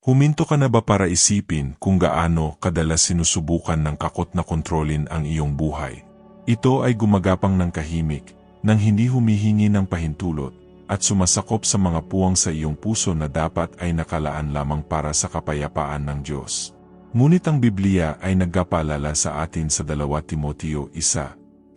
Huminto ka na ba para isipin kung gaano kadalas sinusubukan ng kakot na kontrolin ang iyong buhay? Ito ay gumagapang ng kahimik, nang hindi humihingi ng pahintulot, at sumasakop sa mga puwang sa iyong puso na dapat ay nakalaan lamang para sa kapayapaan ng Diyos. Ngunit ang Biblia ay nagkapaalala sa atin sa 2 Timoteo 1, 7,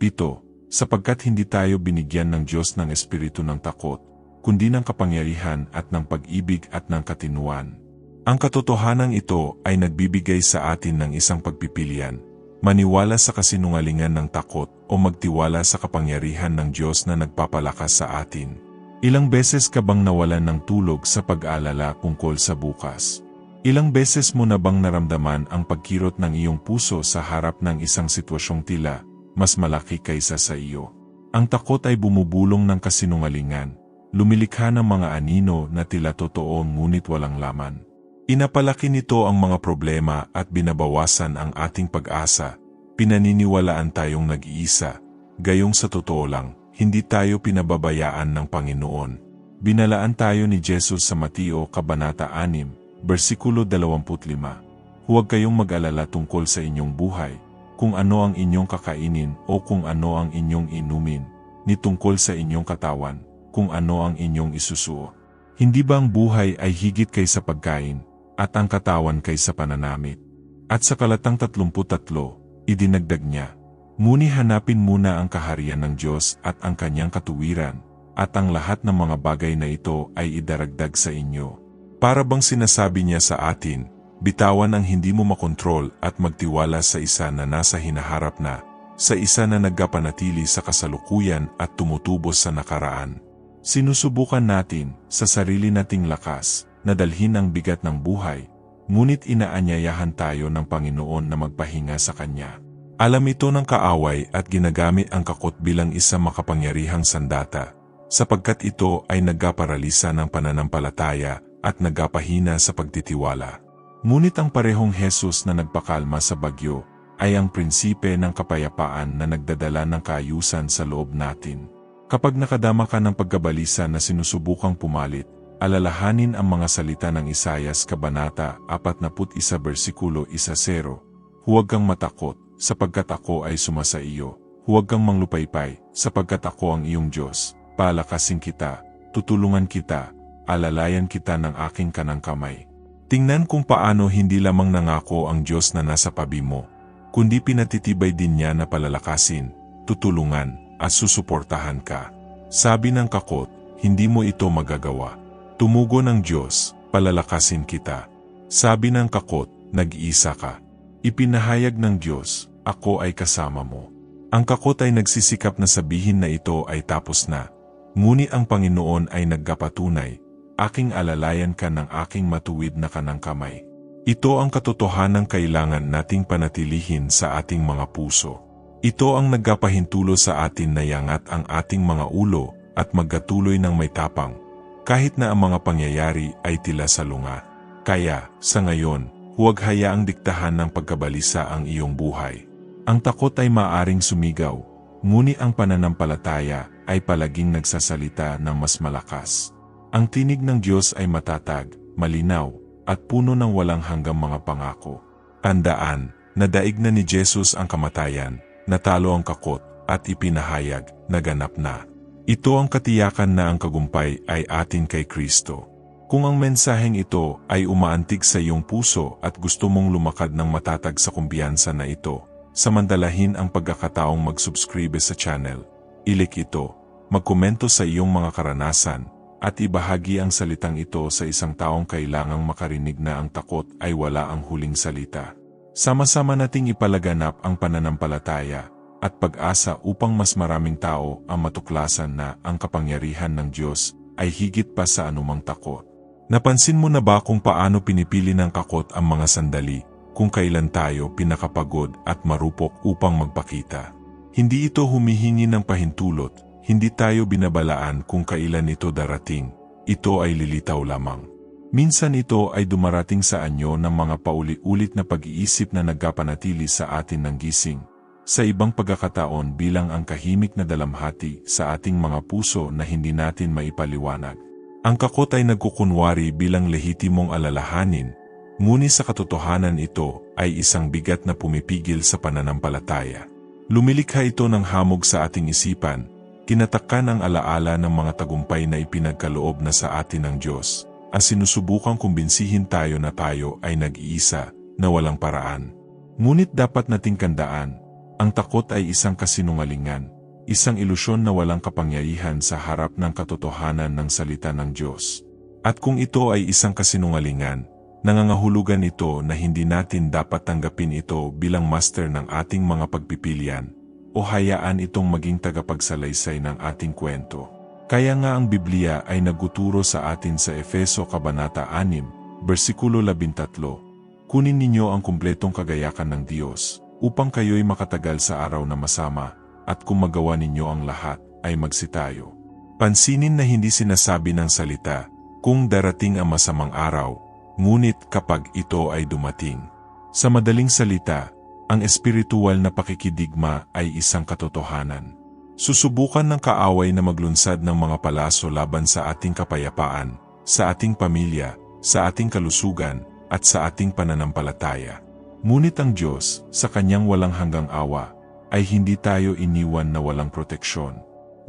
sapagkat hindi tayo binigyan ng Diyos ng espiritu ng takot, kundi ng kapangyarihan at ng pag-ibig at ng katinuan. Ang katotohanan ito ay nagbibigay sa atin ng isang pagpipilian, maniwala sa kasinungalingan ng takot o magtiwala sa kapangyarihan ng Diyos na nagpapalakas sa atin. Ilang beses ka bang nawalan ng tulog sa pag-aalala tungkol sa bukas? Ilang beses mo na bang naramdaman ang pagkirot ng iyong puso sa harap ng isang sitwasyong tila, mas malaki kaysa sa iyo? Ang takot ay bumubulong ng kasinungalingan, lumilikha ng mga anino na tila totoo ngunit walang laman. Inapalaki nito ang mga problema at binabawasan ang ating pag-asa, pinaniniwalaan tayong nag-iisa, gayong sa totoo lang, hindi tayo pinababayaan ng Panginoon. Binalaan tayo ni Jesus sa Mateo Kabanata 6, versikulo 25. Huwag kayong mag-alala tungkol sa inyong buhay, kung ano ang inyong kakainin o kung ano ang inyong inumin, ni tungkol sa inyong katawan, kung ano ang inyong isusuo. Hindi ba ang buhay ay higit kaysa pagkain, at ang katawan kaysa pananamit? At sa kalatang 33, idinagdag niya, Muni hanapin muna ang kaharian ng Diyos at ang kanyang katuwiran, at ang lahat ng mga bagay na ito ay idaragdag sa inyo. Para bang sinasabi niya sa atin, bitawan ang hindi mo makontrol at magtiwala sa isa na nasa hinaharap na, sa isa na nagkapanatili sa kasalukuyan at tumutubos sa nakaraan. Sinusubukan natin, sa sarili nating lakas, na dalhin ang bigat ng buhay, ngunit inaanyayahan tayo ng Panginoon na magpahinga sa Kanya. Alam ito ng kaaway at ginagamit ang kakot bilang isang makapangyarihang sandata, sapagkat ito ay nagkaparalisa ng pananampalataya at nagkapahina sa pagtitiwala. Ngunit ang parehong Jesus na nagpakalma sa bagyo ay ang prinsipe ng kapayapaan na nagdadala ng kaayusan sa loob natin. Kapag nakadama ka ng pagkabalisa na sinusubukang pumalit, alalahanin ang mga salita ng Isayas Kabanata 41 versikulo 10, Huwag kang matakot, sapagkat ako ay sumasa iyo. Huwag kang manglupaypay, sapagkat ako ang iyong Diyos. Palakasin kita, tutulungan kita, alalayan kita ng aking kanang kamay. Tingnan kung paano hindi lamang nangako ang Diyos na nasa pabi mo, kundi pinatitibay din niya na palalakasin, tutulungan, at susuportahan ka. Sabi ng kakot, hindi mo ito magagawa. Tumugo ng Diyos, palalakasin kita. Sabi ng kakot, nag-iisa ka. Ipinahayag ng Diyos, ako ay kasama mo. Ang kakot ay nagsisikap na sabihin na ito ay tapos na. Ngunit ang Panginoon ay nagkapatunay, aking alalayan ka ng aking matuwid na kanang kamay. Ito ang katotohanan kailangan nating panatilihin sa ating mga puso. Ito ang nagkapahintulo sa atin na yangat ang ating mga ulo at magkatuloy ng may tapang, kahit na ang mga pangyayari ay tila sa lunga. Kaya, sa ngayon, huwag hayaang diktahan ng pagkabalisa ang iyong buhay. Ang takot ay maaring sumigaw, ngunit ang pananampalataya ay palaging nagsasalita ng mas malakas. Ang tinig ng Diyos ay matatag, malinaw, at puno ng walang hanggang mga pangako. Tandaan, nadaig na ni Jesus ang kamatayan, natalo ang kakot, at ipinahayag, naganap na. Ito ang katiyakan na ang kagumpay ay atin kay Kristo. Kung ang mensaheng ito ay umaantig sa iyong puso at gusto mong lumakad ng matatag sa kumpiyansa na ito, Samantalahin ang pagkakataong mag-subscribe sa channel. Ilik ito, magkomento sa iyong mga karanasan, at ibahagi ang salitang ito sa isang taong kailangang makarinig na ang takot ay wala ang huling salita. Sama-sama nating ipalaganap ang pananampalataya at pag-asa upang mas maraming tao ang matuklasan na ang kapangyarihan ng Diyos ay higit pa sa anumang takot. Napansin mo na ba kung paano pinipili ng kakot ang mga sandali kung kailan tayo pinakapagod at marupok upang magpakita. Hindi ito humihingi ng pahintulot, hindi tayo binabalaan kung kailan ito darating, ito ay lilitaw lamang. Minsan ito ay dumarating sa anyo ng mga pauli-ulit na pag-iisip na nagkapanatili sa atin ng gising, sa ibang pagkakataon bilang ang kahimik na dalamhati sa ating mga puso na hindi natin maipaliwanag. Ang kakot ay nagkukunwari bilang lehitimong alalahanin, ngunit sa katotohanan ito ay isang bigat na pumipigil sa pananampalataya. Lumilikha ito ng hamog sa ating isipan, kinatakan ang alaala ng mga tagumpay na ipinagkaloob na sa atin ng Diyos, at sinusubukang kumbinsihin tayo na tayo ay nag-iisa, na walang paraan. Ngunit dapat nating kandaan, ang takot ay isang kasinungalingan, isang ilusyon na walang kapangyarihan sa harap ng katotohanan ng salita ng Diyos. At kung ito ay isang kasinungalingan, nangangahulugan ito na hindi natin dapat tanggapin ito bilang master ng ating mga pagpipilian, o hayaan itong maging tagapagsalaysay ng ating kwento. Kaya nga ang Biblia ay naguturo sa atin sa Efeso Kabanata 6, versikulo 13, Kunin ninyo ang kumpletong kagayakan ng Diyos, upang kayo'y makatagal sa araw na masama, at kung magawa ninyo ang lahat, ay magsitayo. Pansinin na hindi sinasabi ng salita, kung darating ang masamang araw, ngunit kapag ito ay dumating. Sa madaling salita, ang espiritual na pakikidigma ay isang katotohanan. Susubukan ng kaaway na maglunsad ng mga palaso laban sa ating kapayapaan, sa ating pamilya, sa ating kalusugan, at sa ating pananampalataya. Ngunit ang Diyos, sa kanyang walang hanggang awa, ay hindi tayo iniwan na walang proteksyon.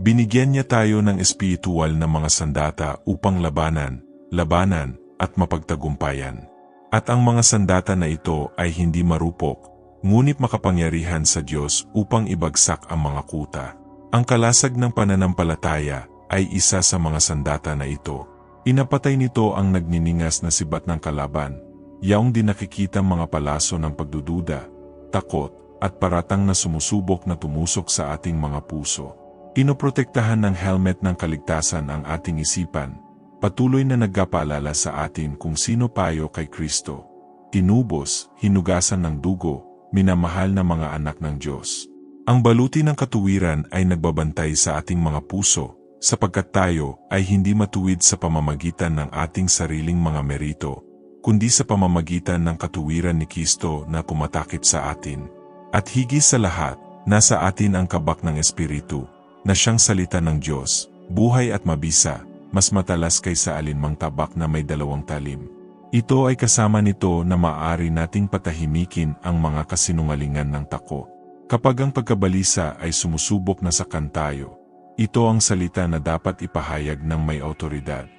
Binigyan niya tayo ng espiritual na mga sandata upang labanan, labanan, at mapagtagumpayan. At ang mga sandata na ito ay hindi marupok, ngunit makapangyarihan sa Diyos upang ibagsak ang mga kuta. Ang kalasag ng pananampalataya ay isa sa mga sandata na ito. Inapatay nito ang nagniningas na sibat ng kalaban, yaong di nakikita mga palaso ng pagdududa, takot, at paratang na sumusubok na tumusok sa ating mga puso. Inoprotektahan ng helmet ng kaligtasan ang ating isipan, patuloy na nagkapaalala sa atin kung sino tayo kay Kristo. Tinubos, hinugasan ng dugo, minamahal na mga anak ng Diyos. Ang baluti ng katuwiran ay nagbabantay sa ating mga puso, sapagkat tayo ay hindi matuwid sa pamamagitan ng ating sariling mga merito, kundi sa pamamagitan ng katuwiran ni Kristo na kumatakip sa atin. At higit sa lahat, nasa atin ang kabak ng Espiritu, na siyang salita ng Diyos, buhay at mabisa, mas matalas kaysa alinmang tabak na may dalawang talim. Ito ay kasama nito na maaari nating patahimikin ang mga kasinungalingan ng tako. Kapag ang pagkabalisa ay sumusubok na sa kantayo, ito ang salita na dapat ipahayag ng may autoridad.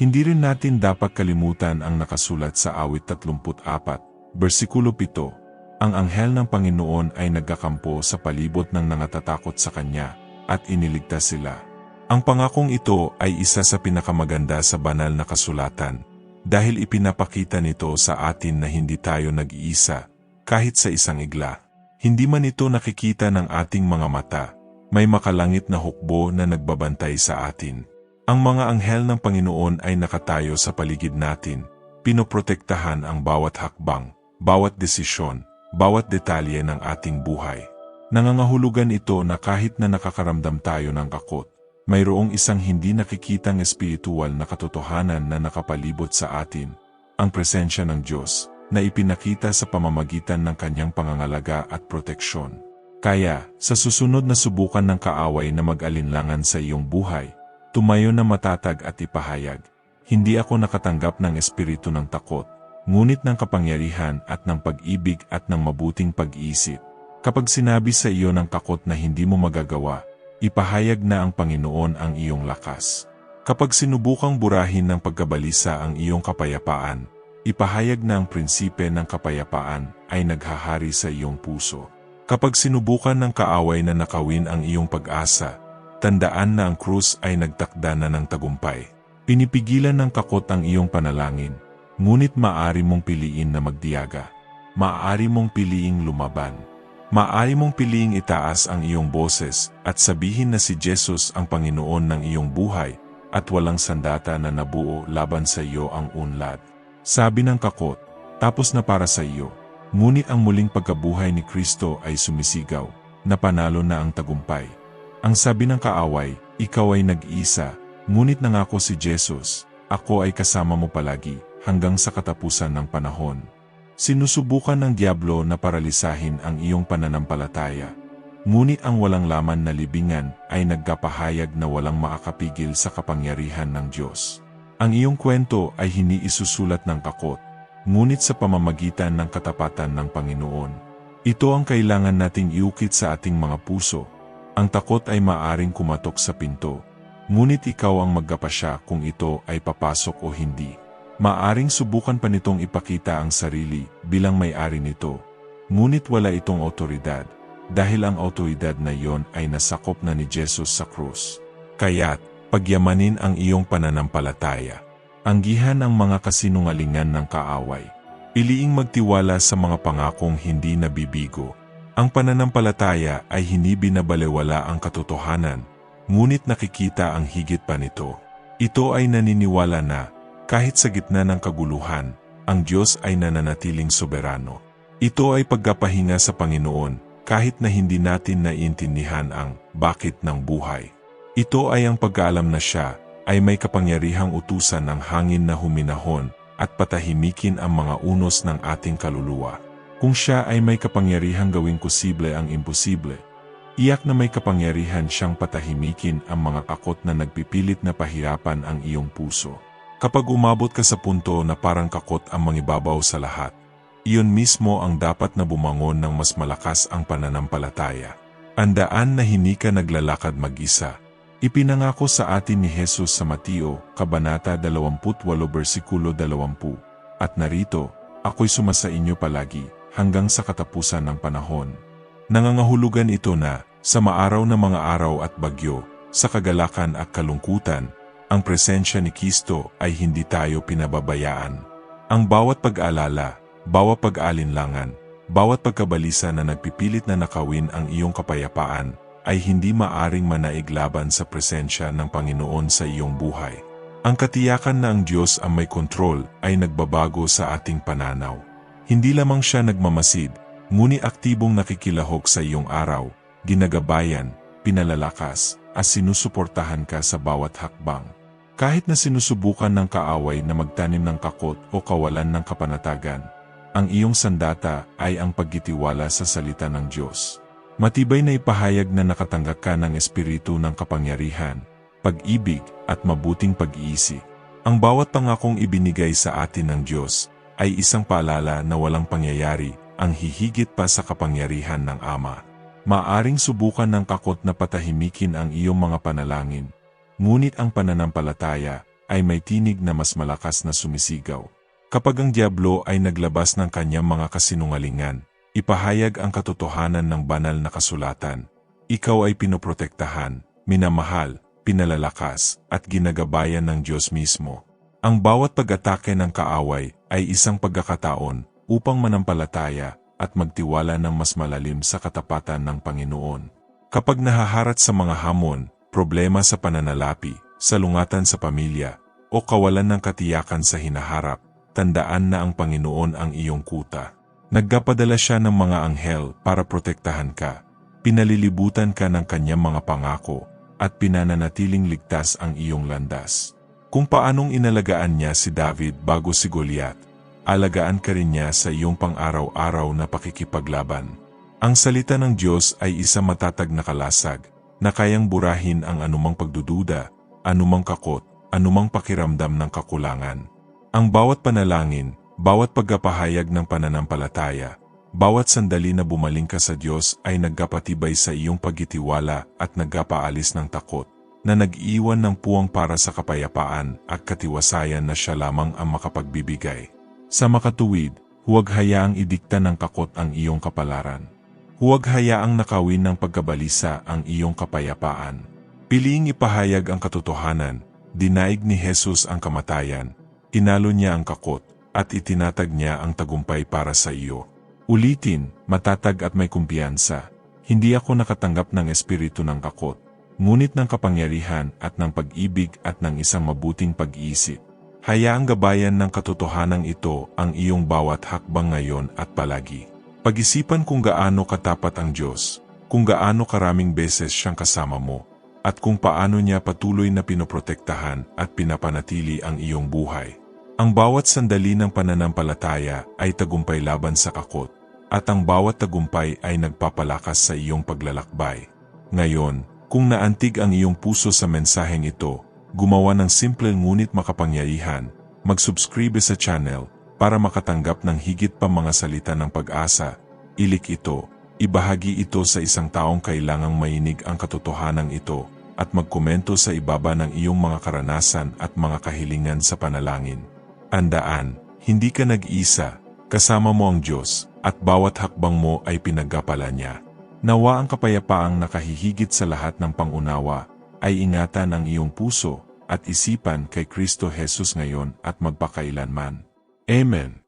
Hindi rin natin dapat kalimutan ang nakasulat sa awit 34, versikulo 7, ang anghel ng Panginoon ay nagkakampo sa palibot ng nangatatakot sa kanya, at iniligtas sila. Ang pangakong ito ay isa sa pinakamaganda sa banal na kasulatan, dahil ipinapakita nito sa atin na hindi tayo nag-iisa, kahit sa isang igla. Hindi man ito nakikita ng ating mga mata, may makalangit na hukbo na nagbabantay sa atin. Ang mga anghel ng Panginoon ay nakatayo sa paligid natin, pinoprotektahan ang bawat hakbang, bawat desisyon, bawat detalye ng ating buhay. Nangangahulugan ito na kahit na nakakaramdam tayo ng kakot, mayroong isang hindi nakikitang espiritual na katotohanan na nakapalibot sa atin, ang presensya ng Diyos, na ipinakita sa pamamagitan ng kanyang pangangalaga at proteksyon. Kaya, sa susunod na subukan ng kaaway na mag-alinlangan sa iyong buhay, tumayo na matatag at ipahayag, hindi ako nakatanggap ng espiritu ng takot, ngunit ng kapangyarihan at ng pag-ibig at ng mabuting pag-iisip. Kapag sinabi sa iyo ng takot na hindi mo magagawa, ipahayag na ang Panginoon ang iyong lakas. Kapag sinubukang burahin ng pagkabalisa ang iyong kapayapaan, ipahayag na ang prinsipe ng kapayapaan ay naghahari sa iyong puso. Kapag sinubukan ng kaaway na nakawin ang iyong pag-asa, tandaan na ang krus ay nagtakda na ng tagumpay. Pinipigilan ng kakot ang iyong panalangin, Ngunit maaari mong piliin na magdiyaga. Maaari mong piliing lumaban. Maaari mong piliing itaas ang iyong boses at sabihin na si Jesus ang Panginoon ng iyong buhay at walang sandata na nabuo laban sa iyo ang unlad. Sabi ng kakot, tapos na para sa iyo. Ngunit ang muling pagkabuhay ni Kristo ay sumisigaw, na panalo na ang tagumpay. Ang sabi ng kaaway, ikaw ay nag-isa, ngunit nangako si Jesus, ako ay kasama mo palagi hanggang sa katapusan ng panahon. Sinusubukan ng Diablo na paralisahin ang iyong pananampalataya. Ngunit ang walang laman na libingan ay nagkapahayag na walang makakapigil sa kapangyarihan ng Diyos. Ang iyong kwento ay hindi isusulat ng takot, ngunit sa pamamagitan ng katapatan ng Panginoon. Ito ang kailangan nating iukit sa ating mga puso. Ang takot ay maaring kumatok sa pinto, ngunit ikaw ang magkapasya kung ito ay papasok o hindi. Maaring subukan pa nitong ipakita ang sarili bilang may-ari nito, ngunit wala itong otoridad, dahil ang otoridad na iyon ay nasakop na ni Jesus sa krus. Kaya't, pagyamanin ang iyong pananampalataya. Anggihan ang mga kasinungalingan ng kaaway. Piliing magtiwala sa mga pangakong hindi nabibigo. Ang pananampalataya ay hindi binabalewala ang katotohanan, ngunit nakikita ang higit pa nito. Ito ay naniniwala na, kahit sa gitna ng kaguluhan, ang Diyos ay nananatiling soberano. Ito ay pagkapahinga sa Panginoon, kahit na hindi natin naiintindihan ang bakit ng buhay. Ito ay ang pagkaalam na siya ay may kapangyarihang utusan ng hangin na huminahon at patahimikin ang mga unos ng ating kaluluwa. Kung siya ay may kapangyarihang gawing posible ang imposible, iyak na may kapangyarihan siyang patahimikin ang mga kakot na nagpipilit na pahirapan ang iyong puso. Kapag umabot ka sa punto na parang kakot ang mangibabaw sa lahat, iyon mismo ang dapat na bumangon ng mas malakas ang pananampalataya. Andaan na hindi ka naglalakad mag-isa. Ipinangako sa atin ni Jesus sa Mateo, Kabanata 28, versikulo 20. At narito, ako'y sumasa inyo palagi, hanggang sa katapusan ng panahon. Nangangahulugan ito na, sa maaraw na mga araw at bagyo, sa kagalakan at kalungkutan, ang presensya ni Kristo ay hindi tayo pinababayaan. Ang bawat pag-alala, bawat pag-alinlangan, bawat pagkabalisa na nagpipilit na nakawin ang iyong kapayapaan, ay hindi maaring manaiglaban sa presensya ng Panginoon sa iyong buhay. Ang katiyakan na ang Diyos ang may kontrol ay nagbabago sa ating pananaw. Hindi lamang siya nagmamasid, ngunit aktibong nakikilahok sa iyong araw, ginagabayan, pinalalakas, at sinusuportahan ka sa bawat hakbang. Kahit na sinusubukan ng kaaway na magtanim ng kakot o kawalan ng kapanatagan, ang iyong sandata ay ang pagkitiwala sa salita ng Diyos. Matibay na ipahayag na nakatanggap ka ng espiritu ng kapangyarihan, pag-ibig at mabuting pag-iisip. Ang bawat pangakong ibinigay sa atin ng Diyos ay isang paalala na walang pangyayari ang hihigit pa sa kapangyarihan ng Ama. Maaring subukan ng kakot na patahimikin ang iyong mga panalangin, ngunit ang pananampalataya ay may tinig na mas malakas na sumisigaw. Kapag ang Diablo ay naglabas ng kanyang mga kasinungalingan, ipahayag ang katotohanan ng banal na kasulatan. Ikaw ay pinoprotektahan, minamahal, pinalalakas, at ginagabayan ng Diyos mismo. Ang bawat pag-atake ng kaaway ay isang pagkakataon upang manampalataya at magtiwala ng mas malalim sa katapatan ng Panginoon. Kapag nahaharat sa mga hamon, problema sa pananalapi, salungatan sa pamilya, o kawalan ng katiyakan sa hinaharap, tandaan na ang Panginoon ang iyong kuta. Nagkapadala siya ng mga anghel para protektahan ka. Pinalilibutan ka ng kanyang mga pangako at pinananatiling ligtas ang iyong landas. Kung paanong inalagaan niya si David bago si Goliath, alagaan ka rin niya sa iyong pang-araw-araw na pakikipaglaban. Ang salita ng Diyos ay isang matatag na kalasag na kayang burahin ang anumang pagdududa, anumang kakot, anumang pakiramdam ng kakulangan. Ang bawat panalangin, bawat pagkapahayag ng pananampalataya, bawat sandali na bumaling ka sa Diyos ay nagkapatibay sa iyong pagkitiwala at nagkapaalis ng takot, na nag-iwan ng puwang para sa kapayapaan at katiwasayan na siya lamang ang makapagbibigay. Sa makatuwid, huwag hayaang idikta ng takot ang iyong kapalaran. Huwag hayaang nakawin ng pagkabalisa ang iyong kapayapaan. Piliing ipahayag ang katotohanan, dinaig ni Jesus ang kamatayan, tinalo niya ang kakot, at itinatag niya ang tagumpay para sa iyo. Ulitin, matatag at may kumpiyansa. Hindi ako nakatanggap ng espiritu ng kakot, ngunit ng kapangyarihan at ng pag-ibig at ng isang mabuting pag-iisip. Hayaang gabayan ng katotohanan ito ang iyong bawat hakbang ngayon at palagi. Pag-isipan kung gaano katapat ang Diyos, kung gaano karaming beses siyang kasama mo, at kung paano niya patuloy na pinoprotektahan at pinapanatili ang iyong buhay. Ang bawat sandali ng pananampalataya ay tagumpay laban sa kakot, at ang bawat tagumpay ay nagpapalakas sa iyong paglalakbay. Ngayon, kung naantig ang iyong puso sa mensaheng ito, gumawa ng simple ngunit makapangyarihan, mag-subscribe sa channel para makatanggap ng higit pa mga salita ng pag-asa, ilik ito, ibahagi ito sa isang taong kailangang mainig ang katotohanan ito, at magkomento sa ibaba ng iyong mga karanasan at mga kahilingan sa panalangin. Andaan, hindi ka nag-isa, kasama mo ang Diyos, at bawat hakbang mo ay pinaggapala niya. Nawa ang kapayapaang nakahihigit sa lahat ng pangunawa, ay ingatan ang iyong puso at isipan kay Kristo Jesus ngayon at magpakailanman. Amen.